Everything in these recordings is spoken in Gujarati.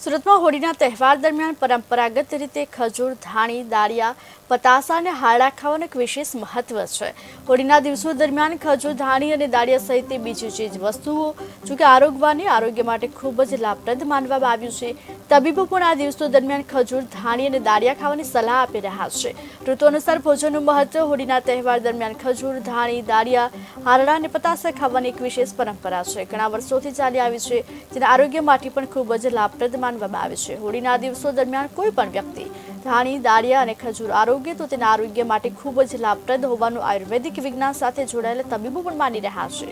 સુરતમાં હોળીના તહેવાર દરમિયાન પરંપરાગત રીતે ખજૂર, ધાણી, દાળિયા, પતાસા અને હારડા ખાવાનું એક વિશેષ મહત્વ છે. હોળીના દિવસો દરમિયાન ખજૂર, ધાણી અને દાળિયા સહિત બીજી ચીજ વસ્તુઓ જોકે આરોગવાની આરોગ્ય માટે ખૂબ જ લાભપ્રદ માનવામાં આવ્યું છે. તબીબો પણ આ દિવસો દરમિયાન ખજૂર, ધાણી અને દાળિયા ખાવાની સલાહ આપી રહ્યા છે. ઋતુ અનુસાર ભોજનનું મહત્વ હોળીના તહેવાર દરમિયાન ખજૂર, ધાણી, દાળિયા, હારડા અને પતાસા ખાવાની એક વિશેષ પરંપરા છે. ઘણા વર્ષોથી ચાલી આવી છે, જેના આરોગ્ય માટે પણ ખૂબ જ લાભપ્રદ માનવામાં આવે છે. હોળીના દિવસો દરમિયાન કોઈ પણ વ્યક્તિ ધાણી, દાળિયા અને ખજૂર આરોગ્ય તો તેના આરોગ્ય માટે ખૂબ જ લાભપ્રદ હોવાનું આયુર્વેદિક વિજ્ઞાન સાથે જોડાયેલા તબીબો પણ માની રહ્યા છે.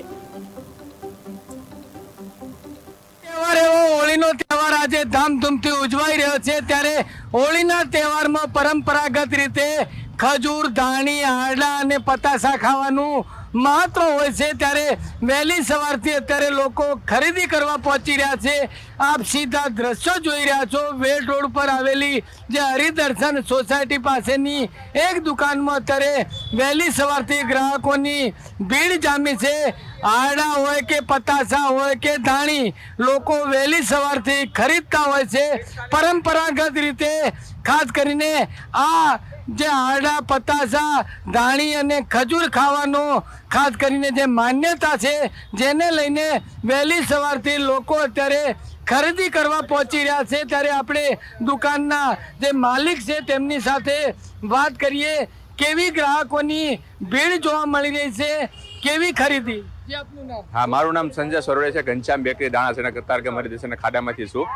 તહેવાર એવો હોળીનો તહેવાર આજે ધામધૂમથી ઉજવાઈ રહ્યો છે. ત્યારે હોળીના તહેવારમાં પરંપરાગત રીતે ખજૂર, ધાણી હારડા અને પતાસા ખાવાનું મહત્વ હોય છે. ત્યારે વહેલી સવારથી અત્યારે લોકો ખરીદી કરવા પહોંચી રહ્યા છે. આપ સીધા દ્રશ્યો જોઈ રહ્યા છો. વેલ રોડ પર આવેલી જે હરિદર્શન સોસાયટી પાસેની એક દુકાનમાં અત્યારે વહેલી સવારથી ગ્રાહકોની ભીડ જામી છે. આરડા હોય કે પતાસા હોય કે ધાણી લોકો વહેલી સવારથી ખરીદતા હોય છે. પરંપરાગત રીતે ખાસ કરીને આ જે આરડા પતાસા ધાણી અને ખજૂર ખાવાનો ખાસ કરીને જે માન્યતા છે જેને લઈને વહેલી સવારથી લોકો અત્યારે ખરીદી કરવા પહોંચી રહ્યા છે. ત્યારે આપણે દુકાનના જે માલિક છે તેમની સાથે વાત કરીએ. કેવી ગ્રાહકોની ભીડ જોવા મળી રહી છે કેવી ખરીદી? હા મારું નામ સંજય સરોડે છે ઘનશ્યામ બેકરી દાણા છે કતાર કે મારી દેશના ખાડામાંથી છું.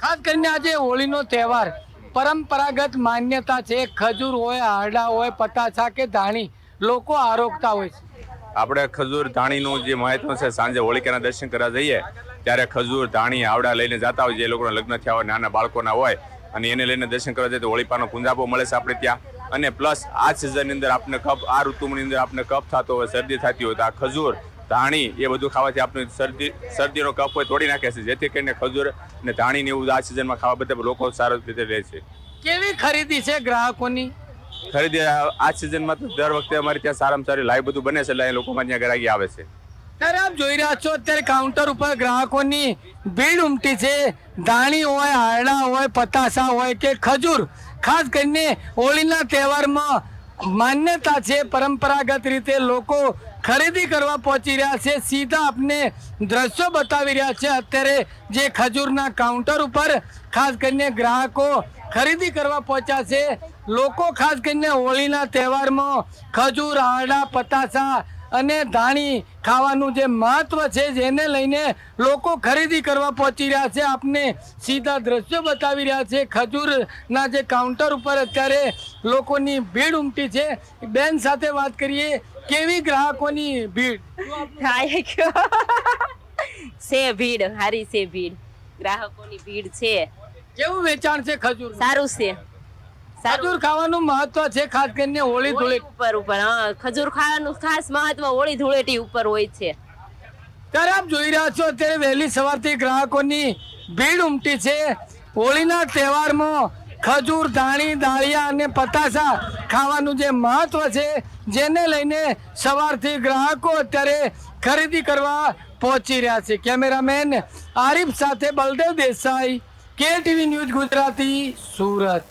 ખાસ કરીને આજે હોળીનો તહેવાર. પરંપરાગત માન્યતા છે, ખજૂર હોય હારડા હોય પતાસા કે ધાણી, લોકો આરોગતા હોય છે. આપણે ખજૂર ધાણીનું જે મહત્વ છે, સાંજે હોળિકાના દર્શન કરવા જઈએ, ત્યારે ખજૂર, ધાણી આવડા લઈને જતા હોય જે લોકોના લગ્ન થયા હોય, નાના બાળકોના હોય, અને એને લઈને દર્શન કરવા જઈએ, તો હોળીપાનો કુંજાબો મળે છે આપણે ત્યાં. અને પ્લસ આ સિઝનની અંદર આપને કફ આ ઋતુની અંદર આપને કફ થતો હોય, શરદી થતી હોય, તો આ ખજૂર ધાણી એ બધું ખાવાથી આપણે શરદી શરદીનો કફ હોય તોડી નાખે છે. જેથી કરીને ખજૂર અને ધાણી ને એવું આ સિઝનમાં ખાવા બધા લોકો સારો રીતે રહે છે. કેવી ખરીદી છે ગ્રાહકોની? ખરીદી આ સિઝનમાં તો દર વખતે અમારે ત્યાં સારામાં સારી લાઈવ બધું બને છે. એટલે લોકોમાં ત્યાં ગ્રાહકી આવે છે. ત્યારે આપ જોઈ રહ્યા છો અત્યારે કાઉન્ટર ઉપર ગ્રાહકોની ભીડ ઉમટી છે. ધાણી હોય હારડા હોય પતાસા હોય કે ખજૂર. ખાસ કરીને હોળીના તહેવારમાં માન્યતા છે, પરંપરાગત રીતે લોકો ખરીદી કરવા પહોંચી રહ્યા છે, સીધા આપને દ્રશ્યો બતાવી રહ્યા છે. અત્યારે જે ખજૂરના કાઉન્ટર ઉપર ખાસ કરીને ગ્રાહકો ખરીદી કરવા પહોંચ્યા છે. લોકો ખાસ કરીને હોળીના તહેવારમાં ખજૂર આડા પતાસા અને ધાણી ખાવાનું જે મહત્વ છે જેને લઈને લોકો ખરીદી કરવા પહોંચી રહ્યા છે આપને સીધા દ્રશ્યો બતાવી રહ્યા છે. ખજૂરના જે કાઉન્ટર ઉપર અત્યારે લોકોની ભીડ ઉમટી છે. બેન સાથે વાત કરીએ કેવી ગ્રાહકોની ભીડ? છે ભીડ હારી છે ભીડ. ગ્રાહકોની ભીડ છે. કેવું વેચાણ છે ખજૂર સારું છે. ખજૂર ખાવાનું મહત્વ છે ખાસ કરીને હોળી ધૂળેટી. ઉપર ઉપર હા. ખજૂર ખાવાનું ખાસ મહત્વ હોળી ધૂળેટી ઉપર હોય છે. ત્યારે આપ જોઈ રહ્યા છો અત્યારે વહેલી સવારથી ગ્રાહકોની ભીડ ઉમટી છે. હોળીના તહેવારમાં ખજૂર ધાણી દાળિયા અને પતાસા ખાવાનું જે મહત્વ છે જેને લઈને સવારથી ગ્રાહકો અત્યારે ખરીદી કરવા પહોંચી રહ્યા છે. કેમેરામેન આરિફ સાથે બલદેવ દેસાઈ કે ટીવી ન્યૂઝ ગુજરાતી સુરત.